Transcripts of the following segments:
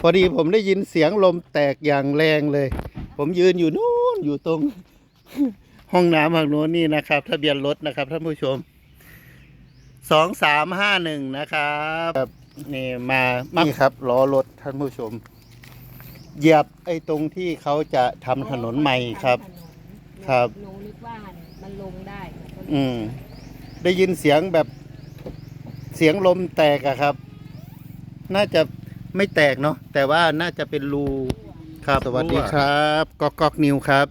พอดีผมได้ยินเสียงลมแตกอย่างแรงเลย ผมยืนอยู่นู้นอยู่ตรง ห้องน้ำฝั่งโน้นนี่นะครับทะเบียนรถนะครับท่านผู้ชมสองสามห้าหนึ่งนะครับครับนี่มามานี่ครับล้อรถท่านผู้ชม เหยียบไอ้ตรงที่เขาจะทำถนนใหม่ครับ ครับ หนูนึกว่ามันลงได้หนูก็เลยอืม ได้ยินเสียงแบบเสียงลมแตกอะครับ น่าจะ ไม่แตกเนาะแต่ว่าน่าจะเป็นรูครับสวัสดีครับก๊อกก๊อกนิวครับ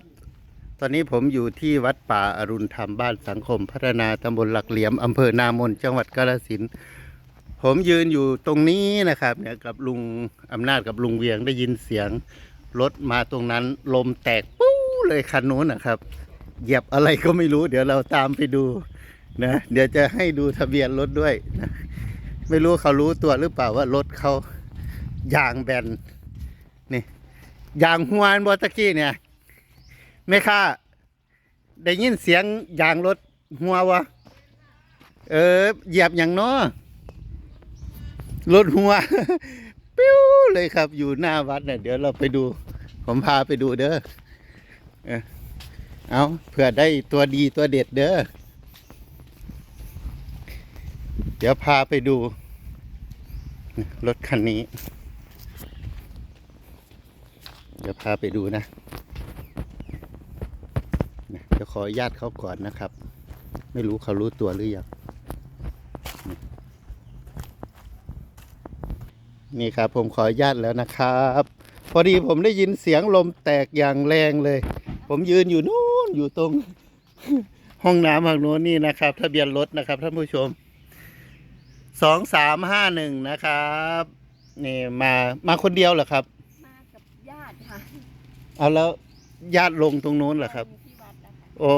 ตอนนี้ผมอยู่ที่วัดป่าอรุณธรรมบ้านสังคม พัฒนาตำบลหลักเหลี่ยมอำเภอนามนจังหวัดกาฬสินธุ์ผมยืนอยู่ตรงนี้นะครับเนี่ยกับลุงอำนาจกับลุงเวียงได้ยินเสียงรถมาตรงนั้น ลมแตกปู้เลยคันนู้นนะครับ เหยียบอะไรก็ไม่รู้ เดี๋ยวเราตามไปดูนะเดี๋ยวจะให้ดูทะเบียนรถด้วยนะไม่รู้เขารู้ตัวหรือเปล่าว่ารถเขา ยางแบนนี่ยางหัวนบอตะกี้เนี่ยไม่ค่าได้ยินเสียงยางรถหัววะเออ เหยียบอย่างเนาะรถหัว ปิ้วเลยครับ อยู่หน้าวัดเนี่ยเดี๋ยวเราไปดู ผมพาไปดูเด้อเอาเผื่อได้ตัวดีตัวเด็ดเด้อเดี๋ยวพาไปดู รถคันนี้ เดี๋ยวพาไปดูนะนะเดี๋ยวขออนุญาตเขาก่อนนะครับ ไม่รู้เขารู้ตัวหรือยังนี่ครับผมขออนุญาตแล้วนะครับ พอดีผมได้ยินเสียงลมแตกอย่างแรงเลย ผมยืนอยู่นู้นอยู่ตรง ห้องน้ำฝั่งโน้นนี่นะครับ ทะเบียนรถนะครับท่านผู้ชมสองสามห้าหนึ่งนะครับนี่มามาคนเดียวเหรอครับ เอาแล้วญาติลงตรงโน้นเหรอครับอยู่ที่วัดนะคะโอ้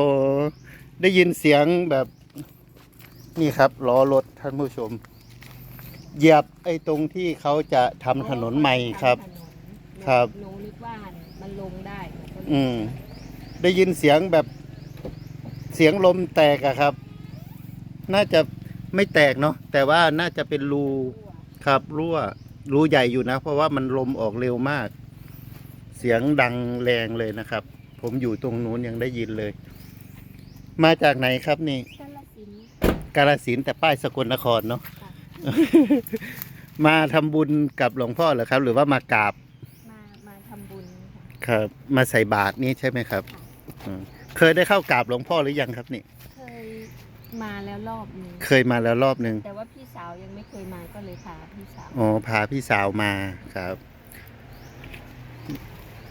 ได้ยินเสียงแบบนี่ครับล้อรถท่านผู้ชม เหยียบไอ้ตรงที่เขาจะทำถนนใหม่ครับ ทำถนนครับ หนูนึกว่ามันลงได้หนูก็เลยอืม ได้ยินเสียงแบบเสียงลมแตกอะครับ น่าจะไม่แตกเนาะแต่ว่าน่าจะเป็นรู ครับรั่วรูใหญ่อยู่นะ เพราะว่ามันลมออกเร็วมาก เสียงดังแรงเลยนะครับ ผมอยู่ตรงนู้นยังได้ยินเลย มาจากไหนครับนี่กาลสินธุ์กาลสินธุ์แต่ป้ายสกลนครเนาะค่ะมาทำบุญกับหลวงพ่อเหรอครับ หรือว่ามากราบมามาทำบุญค่ะครับ มาใส่บาตรนี่ใช่ไหมครับอืมเคยได้เข้ากราบหลวงพ่อหรือยังครับนี่ เคยมาแล้วรอบหนึงเคยมาแล้วรอบหนึ่งแต่ว่าพี่สาวยังไม่เคยมาก็เลยพาพี่สาว อ๋อพาพี่สาวมาครับ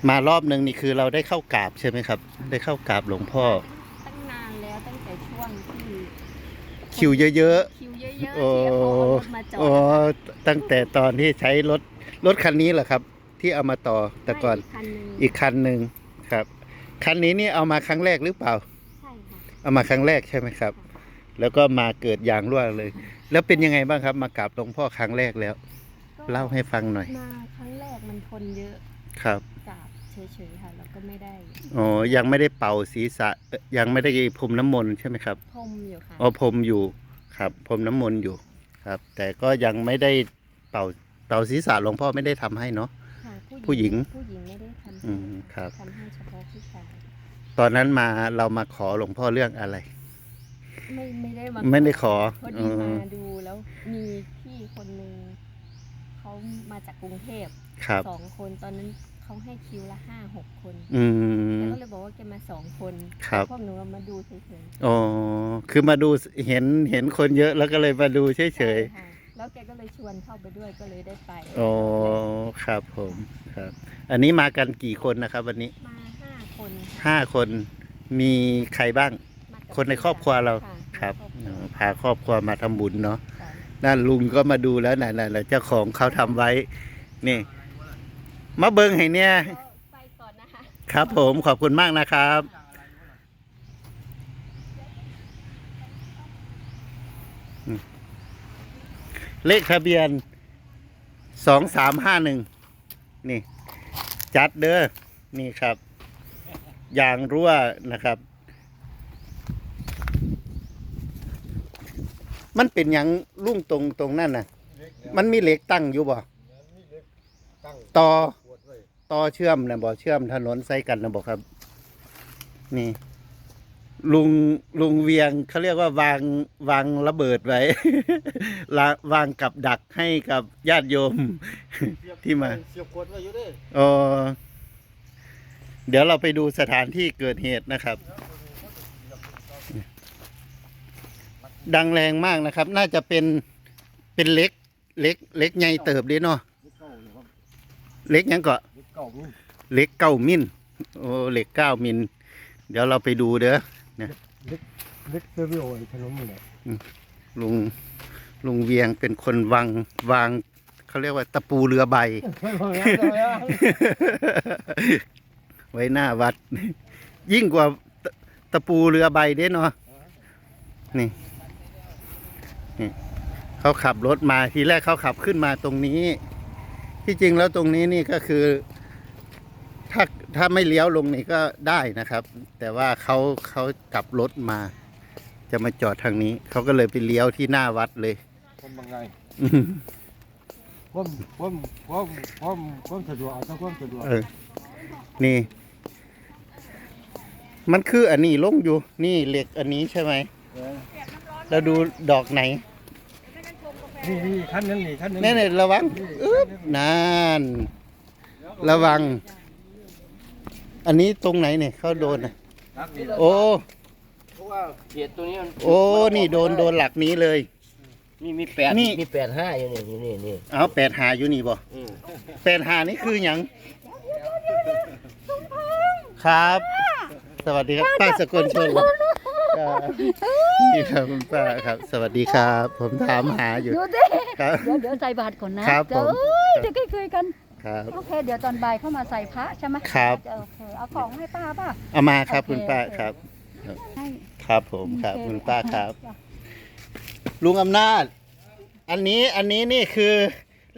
มารอบหนึ่งนี่คือเราได้เข้ากราบใช่ไหมครับ ได้เข้ากราบหลวงพ่อ ตั้งนานแล้วตั้งแต่ช่วงที่คิวเยอะคิวเยอะๆที่โอ้เขาเอารถมาจๆออ๋อดตั้งแต่ตอนที่ใช้รถรถคันนี้เหรอครับ ที่เอามาต่อแต่ก่อนไม่คันหนึงอีกคันหนึ่งครับ คันนี้นี่เอามาครั้งแรกหรือเปล่า ใช่ค่ะเอามาครั้งแรกใช่ไหมครับ แล้วก็มาเกิดยางรั่วเลย แล้วเป็นยังไงบ้างครับ มากราบหลวงพ่อครั้งแรกแล้ว ก็เล่าให้ฟังหน่อยมาครั้งแรกมันทนเยอะ ครับกราบ เฉยๆค่ะแล้วก็ไม่ได้อ๋อยังไม่ได้เป่าศีรษะเอ่อยังไม่ได้พรมน้ำมนต์ใช่ไหมครับพรมอยู่ค่ะอ๋อพรมอยู่ครับพรมน้ำมนต์อยู่ครับ แต่ก็ยังไม่ได้เป่าเป่าศีรษะหลวงพ่อไม่ได้ทำให้เนาะ ค่ะผู้หญิง ผู้หญิงไม่ได้ทำอืมครับ ทำให้เฉพาะผู้ชายตอนนั้นมาเรามาขอหลวงพ่อเรื่องอะไร ไม่ไม่ได้มาไม่ได้ขอพออืดีมมาดูแล้วมีพี่คนหนึ่งเขามาจากกรุงเทพครับ สองคนตอนนั้น เขาให้คิวละห้าหกคนอืแกมก็เลยบอกว่าแกมาสองคนครับ พวกหนูมาดูเฉยอ๋อ คือมาดูเห็นเห็นคนเยอะแล้วก็เลยมาดูๆเฉยใช่ค่ะแล้วแกก็เลยชวนเข้าไปด้วยก็เลยได้ไปๆ อ๋อ ครับผมครับ อันนี้มากันกี่คนนะครับ วันนี้มาห้าคนค่ะห้าคนมีใครบ้าง มากับคนในครอบครัวเราะครับครอบอ๋ครัวอพาครอบครัวมาทำบุญเนาะค่ะนั่นลุงก็มาดูแล้วนั่นนั่นเจ้าของเขาทำไว้ นี่ มาเบิงให้เนี่ยก็ไปก่อนนะคะ ครับผมขอบคุณมากนะครับอืมเลขทะเบียนสองสามห้าหนึ่งนี่ จัดเด้อนี่ครับยางรั่วนะครับ มันเป็นหยังลุ่งตรงตรงนั่นน่ะ มันมีเหล็กตั้งอยู่บ่มีเล็กกตั้งต่อขวดไว้ ต่อเชื่อมนะบ่เชื่อมถนนใส่กันนะบ่ครับ นี่ ลุงลุงเวียงเขาเรียกว่าวางวางระเบิดไว้ละวางกับดักให้กับญาติโยมเสียบที่มาเสียบขวดไว้อยู่เด้เออเดี๋ยวเราไปดูสถานที่เกิดเหตุนะครับ ดังแรงมากนะครับ น่าจะเป็นเป็นเล็ก เล็ก เล็กใหญ่เติบเดีเนาะเล็กเก้าเลยครับเล็กหยังก็ เล็กเก้านี่เล็กเก้ามิลโอ้เหล็กเก้ามิลเดี๋ยวเราไปดูเด้อเล็กเซอร์วิโอไอ้ขนมนี่แหละลุงลุงเวียงเป็นคนวางวางเขาเรียกว่าตะปูเรือใบไว้หน้าวัด ยิ่งกว่าตะตะปูเรือใบเด้เนาะนี่นี่เขาขับรถมาทีแรกเขาขับขึ้นมาตรงนี้ ที่จริงแล้วตรงนี้นี่ก็คือ ถ้าถ้าไม่เลี้ยวลงนี่ก็ได้นะครับ แต่ว่าเขาเขากลับรถมา จะมาจอดทางนี้ เขาก็เลยไปเลี้ยวที่หน้าวัดเลยผมบางไงอืมผมผมผมผมผมสะดวกเอาถ้าผมสะดวกเออนี่ มันคืออันนี้ลงอยู่ นี่เหล็กอันนี้ใช่ไหมเออเราดูดอกไหนนี่นี่ขั้นนั้นนี่ขั้นนั้นนี่เนี่ยระวังอึ๊บนาน ระวัง อันนี้ตรงไหนเนี่ยเขาโดนน่ะครับนี่โอ้เพราะว่าเขียดตัวนี้มันโอ้นี่โดนโดนหลักนี้เลยมีมีแปดนี่ มีแปดห้าอยู่นี่นี่นี่เอาแปดหาอยู่นี่บ่อืมแปดหานี่คืออย่างครับ สวัสดีครับป้าสกลชนครับนี่ครับคุณป้าครับ สวัสดีครับ ผมถามหาอยู่ดูดิครับ เดี๋ยวเดี๋ยวใส่บาตรก่อนนะครับเดี๋ยวผมเอ้ยเดี๋ยวคุยกันครับ โอเค เดี๋ยวตอนบ่ายเข้ามาใส่พระใช่ไหมครับจะโอ เคเอาของให้ป้าป่ะ เอามาครับโอเคคุณป้าโอเคครับ ให้ครับผมครับโอเคุณป้าครับ จ้ะลุงอำนาจ อันนี้อันนี้นี่คือ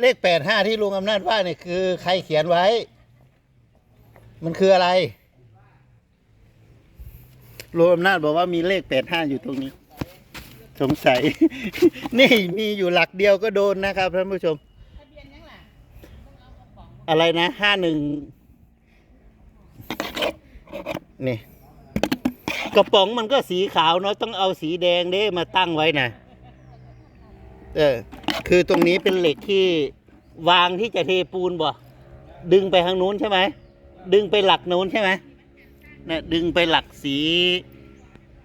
เลขแปดห้าที่ลุงอำนาจว่าเนี่ยคือ ใครเขียนไว้ มันคืออะไรลุงอำนาจบอกว่ามีเลขแปดห้าอยู่ตรงนี้ สงสัย นี่มีอยู่หลักเดียวก็โดนนะครับท่านผู้ชม อะไรนะห้าหนึ่ง นี่ กระป๋องมันก็สีขาวเนาะต้องเอาสีแดงเด้มาตั้งไว้นะเออ คือตรงนี้เป็นเหล็กที่วางที่จะเทปูนบ่ดึงไปทางนู้นใช่ไหมดึงไปหลักนู้นใช่ไหมนะดึงไปหลักสี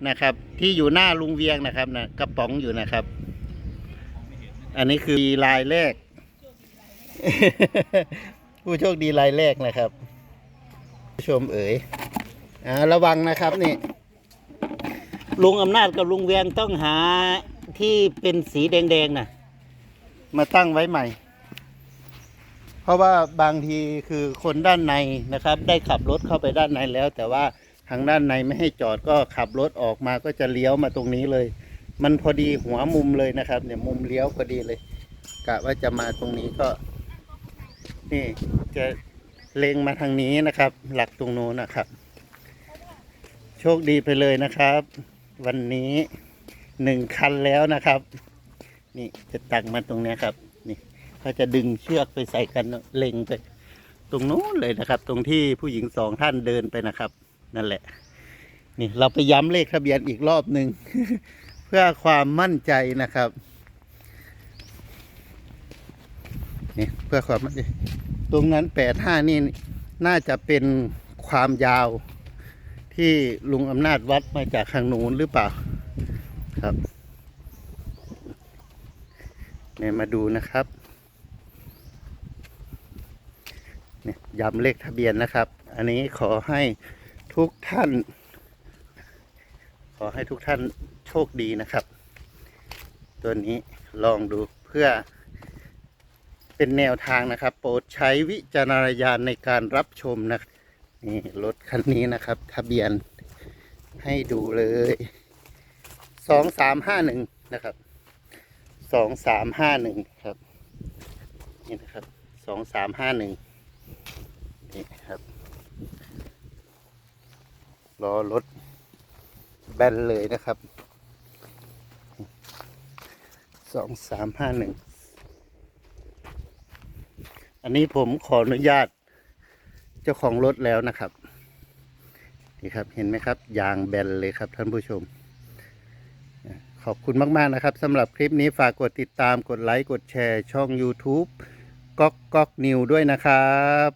นะครับ ที่อยู่หน้าลุงเวียงนะครับนะกระป๋องอยู่นะครับ อันนี้คือลายแรก ผู้โชคดีลายแรกนะครับผู้ชมเอ๋ย อ่าระวังนะครับนี่ ลุงอำนาจกับลุงเวียงต้องหาที่เป็นสีแดงๆนะมาตั้งไว้ใหม่ เพราะว่าบางทีคือคนด้านในนะครับ ได้ขับรถเข้าไปด้านในแล้ว แต่ว่าทางด้านในไม่ให้จอดก็ขับรถออกมาก็จะเลี้ยวมาตรงนี้เลย มันพอดีหัวมุมเลยนะครับ เนี่ยมุมเลี้ยวพอดีเลยกะว่าจะมาตรงนี้ก็ นี่จะเล็งมาทางนี้นะครับ หลักตรงโน้นนะครับ โชคดีไปเลยนะครับ วันนี้หนึ่งคันแล้วนะครับ นี่จะตักมาตรงนี้ครับ นี่เขาจะดึงเชือกไปใส่กันเล็งไป ตรงนู้นเลยนะครับ ตรงที่ผู้หญิงสองท่านเดินไปนะครับ นั่นแหละ นี่เราไปย้ำเลขทะเบียนอีกรอบหนึ่งเพื่อความมั่นใจนะครับนี่เพื่อความมั่นใจตรงนั้นแปดห้านี่น่าจะเป็นความยาว ที่ลุงอำนาจวัดมาจากทางนู้นหรือเปล่าครับเนี่ยมาดูนะครับเนี่ยย้ำเลขทะเบียนนะครับ อันนี้ขอให้ทุกท่าน ขอให้ทุกท่านโชคดีนะครับ ตัวนี้ลองดูเพื่อเป็นแนวทางนะครับ โปรดใช้วิจารณญาณในการรับชมนะครับ นี่รถคันนี้นะครับทะเบียนให้ดูเลยสองสามห้าหนึ่งนะครับสองสามห้าหนึ่งครับนี่นะครับสองสามห้าหนึ่งนี่ครับรอรถแบนเลยนะครับสองสามห้าหนึ่งอันนี้ผมขออนุญาต เจ้าของรถแล้วนะครับ นี่ครับเห็นไหมครับยางแบนเลยครับท่านผู้ชม ขอบคุณมาก ๆ นะครับสำหรับคลิปนี้ฝากกดติดตามกดไลค์กดแชร์ช่อง YouTube ก๊อกก๊อกนิวด้วยนะครับ